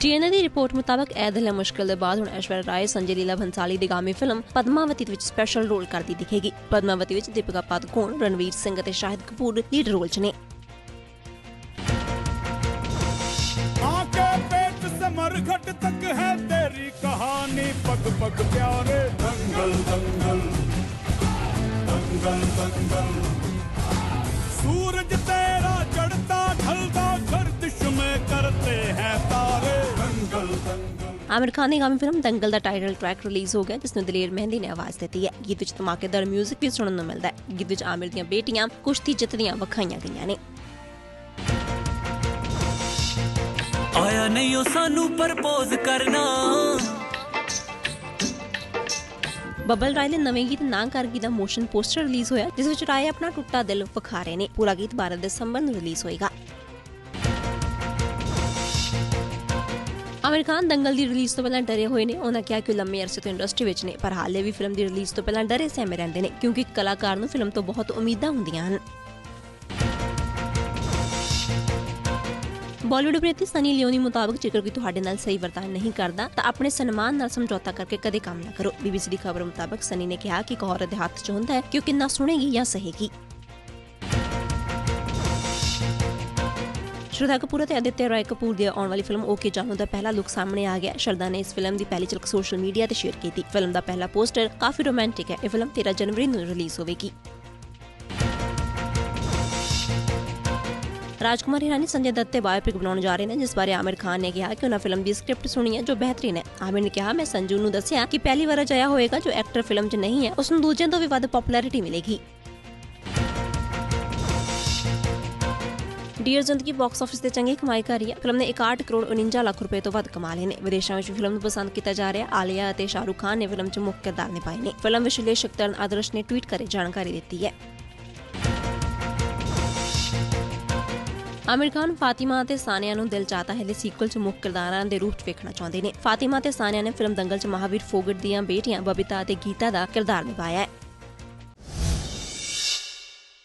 GNA ਦੀ report ਮੁਤਾਬਕ ਇਹ ਦਿਲ ਮੁਸ਼ਕਲ ਦੇ ਬਾਅਦ ਹੁਣ ਐਸ਼ਵਰ ਰਾਏ, ਸੰਜੇ ਲੀਲਾ ਭੰਸਾਲੀ ਦੀ ਗਾਮੀ ਫਿਲਮ ਪਦਮਾਵਤੀ ਵਿੱਚ ਸਪੈਸ਼ਲ ਰੋਲ ਕਰਦੀ ਦਿਖੇਗੀ। ਪਦਮਾਵਤੀ ਵਿੱਚ ਦੀਪਿਕਾ ਪਾਦੂਕੋਣ, ਰਣਵੀਰ ਸਿੰਘ ਅਤੇ ਸ਼ਾਹਿਦ ਕਪੂਰ ਲੀਡ ਰੋਲ 'ਚ ਨੇ। ਆਕੇ ਪੇਟ ਸਮਰ ਘਟ ਤੱਕ ਹੈ ਤੇਰੀ ਕਹਾਣੀ, ਪਗ ਪਗ ਪਿਆਰੇ, ਦੰਗਲ ਦੰਗਲ ਦੰਗਲ ਦੰਗਲ। ਸੂਰ तारे दंगल दंगल ਆਮਿਰ ਖਾਨ ਦੀ ਗਾਮੀ ਫਿਲਮ ਦੰਗਲ ਦਾ ਟਾਈਟਲ ਟਰੈਕ ਰਿਲੀਜ਼ ਹੋ ਗਿਆ ਜਿਸ ਨੂੰ ਦਲੇਰ ਮਹਿੰਦੀ ਨੇ ਆਵਾਜ਼ ਦਿੱਤੀ ਹੈ ਗੀਤ ਵਿੱਚ ਧਮਾਕੇਦਾਰ 뮤직 ਵੀ ਸੁਣਨ ਨੂੰ ਮਿਲਦਾ ਹੈ ਗੀਤ ਵਿੱਚ ਆਮਿਰ ਦੀਆਂ ਬੇਟੀਆਂ ਕੁਸ਼ਤੀ ਜਿੱਤਦੀਆਂ ਵਿਖਾਈਆਂ ਗਈਆਂ ਨੇ ਆਇਆ ਨਹੀਂ ਉਹ ਸਾਨੂੰ ਪ੍ਰਪੋਜ਼ ਕਰਨਾ ਬੱਬਲ ਰਾਏ ਦੇ ਨਵੇਂ ਗੀਤ ਨਾ ਕਰਗੀ ਦਾ ਮੋਸ਼ਨ ਪੋਸਟਰ ਰਿਲੀਜ਼ ਹੋਇਆ ਜਿਸ ਵਿੱਚ ਰਾਏ ਆਪਣਾ ਟੁੱਟਾ ਦਿਲ ਵਿਖਾ ਰਹੇ ਨੇ ਪੂਰਾ ਗੀਤ 12 ਦਸੰਬਰ ਨੂੰ ਰਿਲੀਜ਼ ਹੋਏਗਾ ਆਮਿਰ ਖਾਨ ਦੰਗਲ ਦੀ ਰਿਲੀਜ਼ ਤੋਂ ਪਹਿਲਾਂ ਡਰੇ ਹੋਏ ਨੇ। ਉਹਨਾਂ ਕਿਹਾ ਕਿ ਲੰਮੇ ਅਰਸੇ ਤੋਂ ਇੰਡਸਟਰੀ ਵਿੱਚ ਨੇ, ਪਰ ਹਾਲੇ ਵੀ ਫਿਲਮ ਦੀ ਰਿਲੀਜ਼ ਤੋਂ ਪਹਿਲਾਂ ਡਰੇ ਸਹਿਮੇ ਰਹਿੰਦੇ ਨੇ, ਕਿਉਂਕਿ ਕਲਾਕਾਰ ਨੂੰ ਫਿਲਮ ਤੋਂ ਬਹੁਤ ਉਮੀਦਾਂ ਹੁੰਦੀਆਂ ਹਨ। ਬਾਲੀਵੁੱਡ ਅਭਿਨੇਤਰੀ ਸਨੀ ਲਿਓਨੀ ਮੁਤਾਬਕ ਜੇਕਰ ਕੋਈ ਤੁਹਾਡੇ ਨਾਲ ਸਹੀ ਵਰਤਾਅ ਨਹੀਂ ਕਰਦਾ, ਤਾਂ ਆਪਣੇ ਸਨਮਾਨ ਨਾਲ ਸਮਝੌਤਾ ਕਰਕੇ ਕਦੇ ਕੰਮ ਨਾ ਕਰੋ। ਬੀਬੀਸੀ ਦੀ ਖਬਰ ਮੁਤਾਬਕ ਸਨੀ ਨੇ ਕਿਹਾ ਕਿ ਇੱਕ ਔਰਤ ਦੇ ਹੱਥ 'ਚ ਹੁੰਦਾ ਹੈ ਕਿ ਉਹ ਕਿੰਨਾ ਸੁਣੇਗੀ ਜਾਂ ਸਹੇਗੀ। ਸ਼ਰਧਾ ਕਪੂਰ ਅਤੇ ਅਦਿੱਤਿਆ ਰਾਏ ਕਪੂਰ ਦੀ ਆਉਣ ਵਾਲੀ ਫਿਲਮ ਓਕੇ ਜਾਨੂ ਦਾ ਪਹਿਲਾ ਲੁੱਕ ਸਾਹਮਣੇ ਆ ਗਿਆ। ਸ਼ਰਧਾ ਨੇ ਇਸ ਫਿਲਮ ਦੀ ਪਹਿਲੀ ਝਲਕ ਸੋਸ਼ਲ ਮੀਡੀਆ ਤੇ ਸ਼ੇਅਰ ਕੀਤੀ। ਫਿਲਮ ਦਾ ਪਹਿਲਾ ਪੋਸਟਰ ਕਾਫੀ ਰੋਮਾਂਟਿਕ ਹੈ। ਇਹ ਫਿਲਮ 13 ਜਨਵਰੀ ਨੂੰ ਰਿਲੀਜ਼ ਹੋਵੇਗੀ। ਰਾਜਕੁਮਾਰ ਹਿਰਾਨੀ, ਸੰਜੇ ਦੱਤ ਤੇ ਬਾਇਓਪਿਕ ਬਣਾਉਣ ਜਾ ਰਹੇ ਨੇ, ਜਿਸ ਬਾਰੇ ਆਮਿਰ ਖਾਨ ਨੇ ਕਿਹਾ ਕਿ ਉਹਨਾਂ ਫਿਲਮ ਦੀ ਸਕ੍ਰਿਪਟ ਸੁਣੀ ਹੈ, ਜੋ ਬਿਹਤਰੀਨ ਹੈ। ਆਮਿਰ ਨੇ ਕਿਹਾ, ਮੈਂ ਸੰਜੂ ਨੂੰ ਦੱਸਿਆ ਕਿ ਪਹਿਲੀ ਵਾਰ ਅਜਿਹਾ ਹੋਏਗਾ ਜੋ ਐਕਟਰ ਫਿਲਮ 'ਚ ਨਹੀਂ ਹੈ। ਉਸ ਨੂੰ ਦੂਜਿਆਂ ਤੋਂ ਵੀ ਵੱਧ ਪਪੂਲੈਰਿਟੀ ਮਿਲੇਗੀ। ਡੀਅਰ ਜ਼ਿੰਦਗੀ ਬਾਕਸ ਆਫਿਸ ਤੇ ਚੰਗੀ ਕਮਾਈ ਕਰ ਰਹੀ ਹੈ। ਫਿਲਮ ਨੇ 61 ਕਰੋੜ 49 ਲੱਖ ਰੁਪਏ ਤੋਂ ਵੱਧ ਕਮਾ ਲਏ ਨੇ। ਵਿਦੇਸ਼ਾਂ ਵਿੱਚ ਫਿਲਮ ਨੂੰ ਪਸੰਦ ਕੀਤਾ ਜਾ ਰਿਹਾ। ਹੈ ਅਤੇ ਸ਼ਾਹਰੁਖ ਖਾਨ ਨੇ ਫਿਲਮ 'ਚ ਮੁੱਖ ਕਿਰਦਾਰ ਨਿਭਾਏ ਨੇ। ਫਿਲਮ ਵਿਸ਼ਲੇਸ਼ਕ ਤਰਨ ਆਦਰਸ਼ ਨੇ ਟਵੀਟ ਕਰੇ ਜਾਣਕਾਰੀ ਦਿੱਤੀ ਹੈ। ਆਮਿਰ ਖਾਨ, ਫਾਤਿਮਾ ਅਤੇ ਸਾਨੀਆ ਨੂੰ ਦਿਲ ਚਾਹਤਾ ਹੈ। ਦੇ ਸੀਕਵਲ 'ਚ ਮੁੱਖ ਕਿਰਦਾਰਾਂ ਦੇ ਰੂਪ 'ਚ ਵੇਖਣਾ ਚਾਹੁੰਦੇ ਨੇ। ਫਾਤਿਮਾ ਤੇ ਸਾਨੀਆ ਨੇ ਫਿਲਮ ਦੰਗਲ 'ਚ ਮਹਾਵੀਰ ਫੋਗਟ ਦੀਆਂ ਬੇਟੀਆਂ, ਬਬੀਤਾ ਅਤੇ ਗੀਤਾ ਦਾ ਕਿਰਦਾਰ ਨਿਭਾਇਆ ਹੈ।